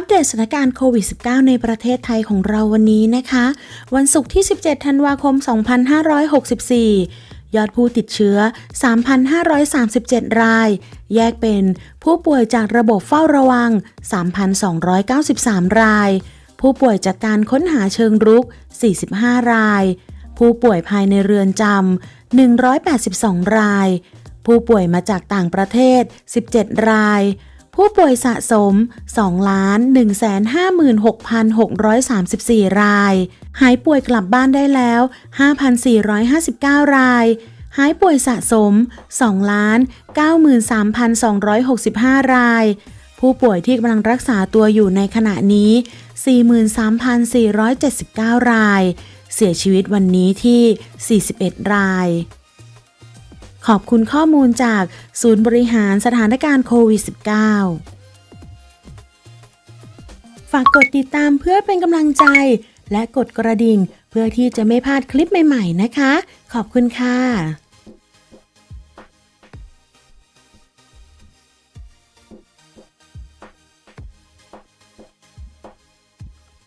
อัปเดตสถานการณ์โควิด -19 ในประเทศไทยของเราวันนี้นะคะ วันศุกร์ที่ 17 ธันวาคม 2564 ยอดผู้ติดเชื้อ 3,537 ราย แยกเป็นผู้ป่วยจากระบบเฝ้าระวัง 3,293 ราย ผู้ป่วยจากการค้นหาเชิงรุก 45 ราย ผู้ป่วยภายในเรือนจำ 182 ราย ผู้ป่วยมาจากต่างประเทศ 17 ราย ผู้ป่วยสะสม 2,156,634 ราย หายป่วยกลับบ้านได้แล้ว 5,459 ราย หายป่วยสะสม 2,93,265 ราย ผู้ป่วยที่กำลังรักษาตัวอยู่ในขณะนี้ 43,479 ราย เสียชีวิตวันนี้ที่ 41 ราย ขอบคุณข้อมูลจากศูนย์บริหารสถานการณ์โควิด -19 ฝากกดติดตามเพื่อเป็นกำลังใจ และกดกระดิ่ง เพื่อที่จะไม่พลาดคลิปใหม่ ๆ นะคะ ขอบคุณค่ะ